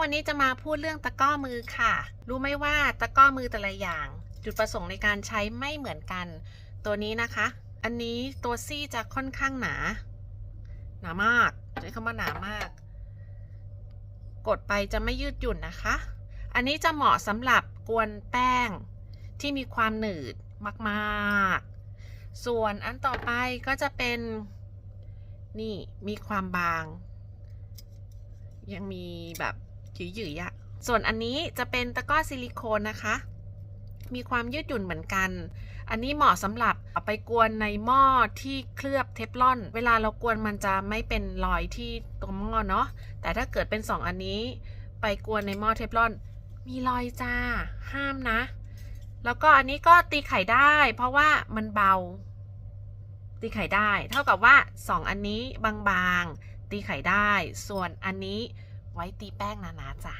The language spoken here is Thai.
วันนี้จะมาพูดเรื่องตะก้อมือค่ะ รู้ไหมว่าตะก้อมือแต่ละอย่าง จุดประสงค์ในการใช้ไม่เหมือนกัน ตัวนี้นะคะ อันนี้ตัวซี่จะค่อนข้างหนา หนามากใช้คำว่าหนามาก กดไปจะไม่ยืดหยุ่นนะคะ อันนี้จะเหมาะสำหรับกวนแป้งที่มีความหนืดมากๆ ส่วนอันต่อไปก็จะเป็นนี่มีความบาง ยังมีแบบ หยืยๆอะส่วนอันนี้จะเป็นตะกร้อซิลิโคนนะคะ มีความยืดหยุ่นเหมือนกัน อันนี้เหมาะสำหรับเอาไปกวนในหม้อที่เคลือบเทฟลอน เวลาเรากวนมันจะไม่เป็นรอยที่ตัวหม้อเนาะ แต่ถ้าเกิดเป็นสองอันนี้ไปกวนในหม้อเทฟลอน มีรอยจ้า ห้ามนะ แล้วก็อันนี้ก็ตีไข่ได้ เพราะว่ามันเบา ตีไข่ได้ เท่ากับว่าสองอันนี้บางๆตีไข่ได้ ส่วนอันนี้ ไว้ตีแป้งหนาๆจ้ะ